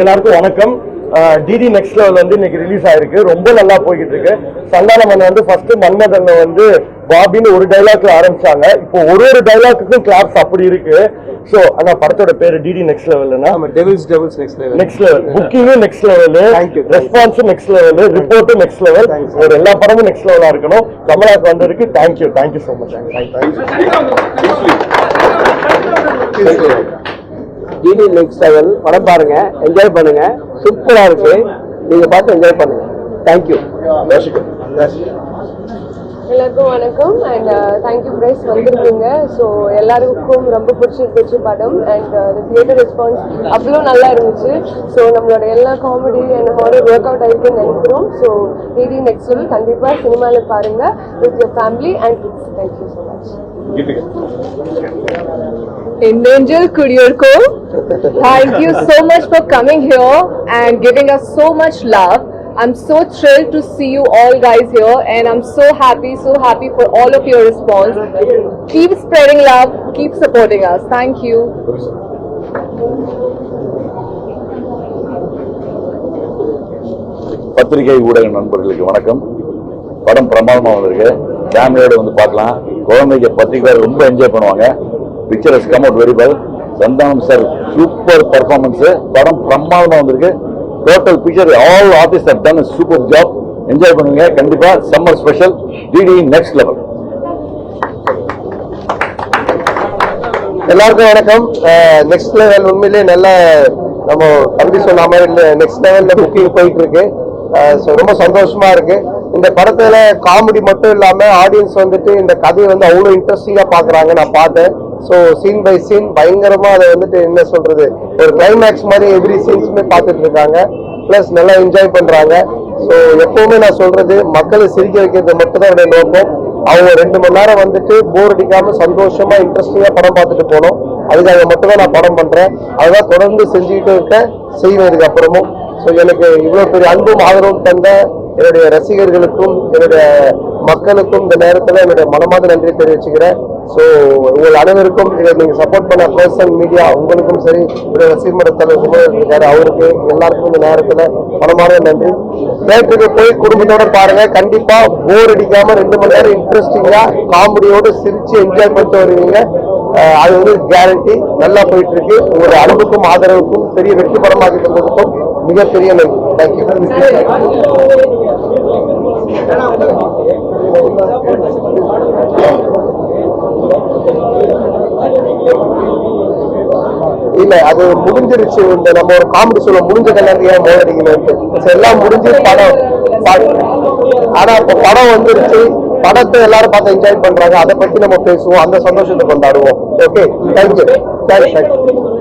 எல்லாருக்கும் வணக்கம். DD next level வந்து இன்னைக்கு ரிலீஸ் ஆயிருக்கு. ரொம்ப நல்லா போய்கிட்டு இருக்கு. சந்தான மன்னன் வந்து ஃபர்ஸ்ட் மன்மதன்ல வந்து பாபின்னு ஒரு டைலாக்ல ஆரம்பிச்சாங்க. இப்போ ஒரு ஒரு டைலாக்குக்கும் கிளாப்ஸ் அப்படி இருக்கு. சோ ஆனா படத்தோட பேரு டிடி நெக்ஸ்ட் லெவல்னா நம்ம devils devils next level next level புக்கிங்கும் next level. ரெஸ்பான்ஸும் நெக்ஸ்ட் லெவல் ரிப்போர்ட்டும் நெக்ஸ்ட் லெவல். ஒரு எல்லா படமும் நெக்ஸ்ட் லெவலா இருக்கணும். கமலாக்கு வந்திருக்கு. Thank you thank you so much DD next level படம் பாருங்க என்ஜாய் பண்ணுங்க. சூப்பரா இருக்கு. நீங்க பார்த்து என்ஜாய் பண்ணுங்க. தேங்க்யூ எல்லாருக்கும் வணக்கம். அண்ட் தேங்க்யூ பிரைஸ் வந்திருக்கீங்க. ஸோ எல்லாருக்கும் ரொம்ப பிடிச்சிருந்துச்சு படம். அண்ட் தியேட்டர் ரெஸ்பான்ஸ் அவ்வளோ நல்லா இருந்துச்சு. ஸோ நம்மளோட எல்லா comedy and horror work out ஆயிருக்குன்னு நினைக்கிறோம் ஸோ டிடி நெக்ஸ்ட் கண்டிப்பாக சினிமாவில் பாருங்க with your family and kids thank you so much Angel Kuryurko, thank you so much for coming here and giving us so much love. I'm so thrilled to see you all guys here and I'm so happy, so happy for all of your response. Keep spreading love, keep supporting us. Thank you. பத்திரிகை ஊடக நண்பர்களுக்கு வணக்கம் படம் பிரமாதமாக வந்திருக்கு ஃபேமிலியோடு வந்து பார்க்கலாம் குழந்தைங்க பத்திரிகை ரொம்ப என்ஜாய் பண்ணுவாங்க. Picture is come out very well Santhanam sir super performance படம் பிரம்மாதமாக வந்திருக்கு. Total picture all artist have done super job enjoy பண்ணுவீங்க கண்டிப்பா summer special DD next level எல்லாருக்கும் வணக்கம். நெக்ஸ்ட் லெவல் உண்மையிலே நல்ல நம்ம தம்பி சொன்ன மாதிரி நெக்ஸ்ட் லெவல்ல புக்கிங் போயிட்டு இருக்கு. ஸோ ரொம்ப சந்தோஷமா இருக்கு. இந்த படத்துல காமெடி மட்டும் இல்லாம ஆடியன்ஸ் வந்துட்டு இந்த கதையை வந்து அவ்வளோ இன்ட்ரெஸ்டிங்கா பாக்குறாங்க நான் பார்த்தேன். ஸோ சீன் பை சீன் பயங்கரமா அதை வந்துட்டு என்ன சொல்றது ஒரு கிளைமேக்ஸ் மாதிரி எவ்ரி சீன்ஸுமே பார்த்துட்டு இருக்காங்க. ப்ளஸ் நல்லா என்ஜாய் பண்றாங்க. ஸோ எப்பவுமே நான் சொல்றது மக்களை சிரிக்க வைக்கிறது மட்டும் தான் என்னுடைய நோக்கம். அவங்க ரெண்டு மணி நேரம் வந்துட்டு போர் அடிக்காம சந்தோஷமா இன்ட்ரெஸ்டிங்கா படம் பார்த்துட்டு போகணும். அதுக்காக மட்டும் தான் நான் படம் பண்றேன். அதுதான் தொடர்ந்து செஞ்சுக்கிட்டு இருக்கேன் செய்வேன் இதுக்கு அப்புறமும் ஸோ எனக்கு இவ்வளோ பெரிய அன்பும் ஆதரவும் தந்த என்னுடைய ரசிகர்களுக்கும் என்னுடைய மக்களுக்கும் இந்த நேரத்துல என்னுடைய மனமார்ந்த நன்றி தெரிவிச்சுக்கிறேன். ஸோ உங்கள் அனைவருக்கும் இதை நீங்க சப்போர்ட் பண்ண பர்சன் மீடியா உங்களுக்கும் சரி என்னுடைய ரசிகர் தலைவர் இருக்காரு அவருக்கு எல்லாருக்கும் இந்த நேரத்துல மனமார்ந்த நன்றி. தேட்டருக்கு போய் குடும்பத்தோட பாருங்க கண்டிப்பா போர் அடிக்காம ரெண்டு மணி நேரம் இன்ட்ரெஸ்டிங்கா காமெடியோட சிரிச்சு என்ஜாய் பண்ணிட்டு வருவீங்க. அது வந்து கேரண்டி நல்லா போயிட்டு இருக்கு. உங்களுடைய அன்புக்கும் ஆதரவுக்கும் பெரிய வெற்றி படமாக இருந்ததுக்கும் மிகப்பெரிய நன்றி தேங்க்யூ இல்ல அது முடிஞ்சிருச்சு. இந்த நம்ம ஒரு காமெடி சொல்ல முடிஞ்ச கல்யாணம் ஏன் மோதடிக்கணும் எல்லாம் முடிஞ்சு படம் ஆனா இப்ப படம் வந்துருச்சு. படத்தை எல்லாரும் பார்த்து என்ஜாய் பண்றாங்க. அதை பத்தி நம்ம பேசுவோம். அந்த சந்தோஷத்தை கொண்டாடுவோம். ஓகே தேங்க்யூ தேங்க்யூ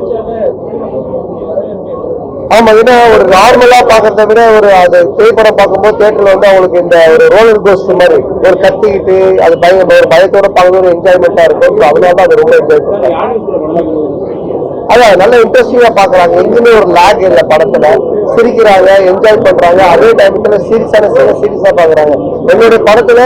ஆமா ஏன்னா ஒரு நார்மலா பாக்குறத விட ஒரு அது திரைப்படம் பார்க்கும்போது தேட்டர்ல வந்து அவங்களுக்கு இந்த ஒரு ரோலர் கோஸ்ட் மாதிரி ஒரு கத்திக்கிட்டு அது பயம் ஒரு பயத்தோட பார்க்கறது ஒரு என்ஜாய்மெண்டா இருக்கும். So அதனால தான் அது ரொம்ப என்ஜாய் அதான் நல்ல இன்ட்ரெஸ்டிங்கா பாக்குறாங்க எங்கேயுமே ஒரு லேக் இல்ல படத்துல. சிரிக்கிறாங்க என்ஜாய் பண்றாங்க. அதே டைம்ல சீரியஸான சில சீரியஸா பாக்குறாங்க என்னுடைய படத்துல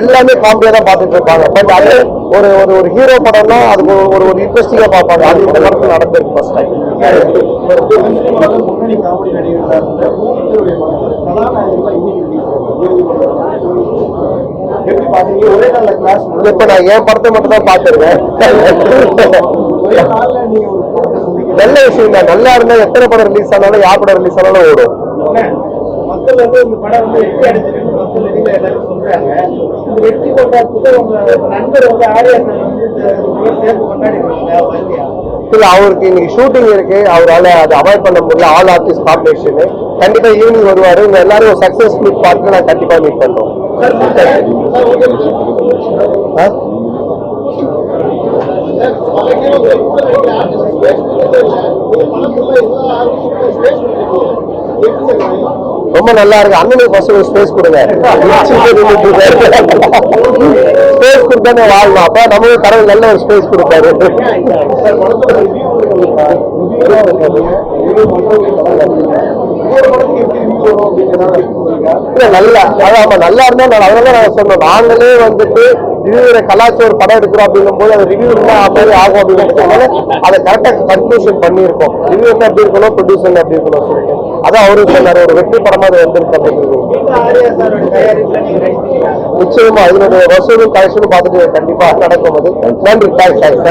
எல்லாமே காமெடியா தான் பார்த்துட்டு இருப்பாங்க. பட் அது ஒரு ஒரு ஒரு ஹீரோ படம்னா அதுக்கு ஒரு ஒரு இன்ட்ரெஸ்டிங்கா பார்ப்பாங்க. அது இந்த படத்துல நடந்திருக்கு ஃபர்ஸ்ட் டைம் இப்ப நான் என் படத்தை மட்டும் தான் பாத்துருக்கேன் நல்ல விஷயம் தான் நல்லா இருந்தா எத்தனை படம் ரிலீஸ் ஆனாலும் யார் படம் ரிலீஸ் ஆனாலும் ஓடும். மக்கள் வந்து இந்த படம் வந்து வெற்றி அடைஞ்சிருக்கு மக்கள் வெளியில எல்லாரும் சொல்றாங்க இந்த வெற்றி கொண்டாட்டத்துக்கு உங்க நண்பர் வந்து ஆரியாசன் வந்து சேர்ந்து இல்லையா அவருக்கு இன்னைக்கு ஷூட்டிங் இருக்கு அவரால அதை அவாய்ட் பண்ண முடியல ஆல் ஆர்டிஸ்ட் காம்படிஷனு கண்டிப்பா ஈவினிங் வருவாரு உங்க எல்லாரும் ஒரு சக்சஸ் மீட் பார்த்து நான் கண்டிப்பா மீட் பண்றோம் ஆ? ரொம்ப நல்லா இருக்கு. அண்ணனுக்கு ஃபர்ஸ்ட் ஒரு ஸ்பேஸ் கொடுங்க. ஸ்பேஸ் கொடுத்தானே வாழணும் அப்ப நமக்கு கடவுள் நல்ல ஒரு ஸ்பேஸ் கொடுப்பாரு. நல்லா ஆமா நல்லா இருந்தா நான் அதனால நான் சொன்னோம் நாங்களே வந்துட்டு ரிவ்யூரை கலாச்சார ஒரு படம் எடுக்கிறோம் அப்படிங்கும் போது அது ரிவ்யூ என்ன மாதிரி ஆகும் அதை கரெக்டாக கன்க்ளூஷன் பண்ணியிருக்கோம். ரிவ்யூ என்ன எப்படி இருக்கணும்? ப்ரொடியூசர் எப்படி இருக்கணும் சொல்லிட்டு அதான் அவரும் சொன்னார் ஒரு வெற்றி படமா அது வந்திருக்கு நடிச்சீங்களா நிச்சயமா இதனுடைய வசூலும் கலெக்ஷனும் பார்த்துட்டு கண்டிப்பா நடக்கும் அது. நன்றி தேங்க்ஸ் தேங்க்ஸ்.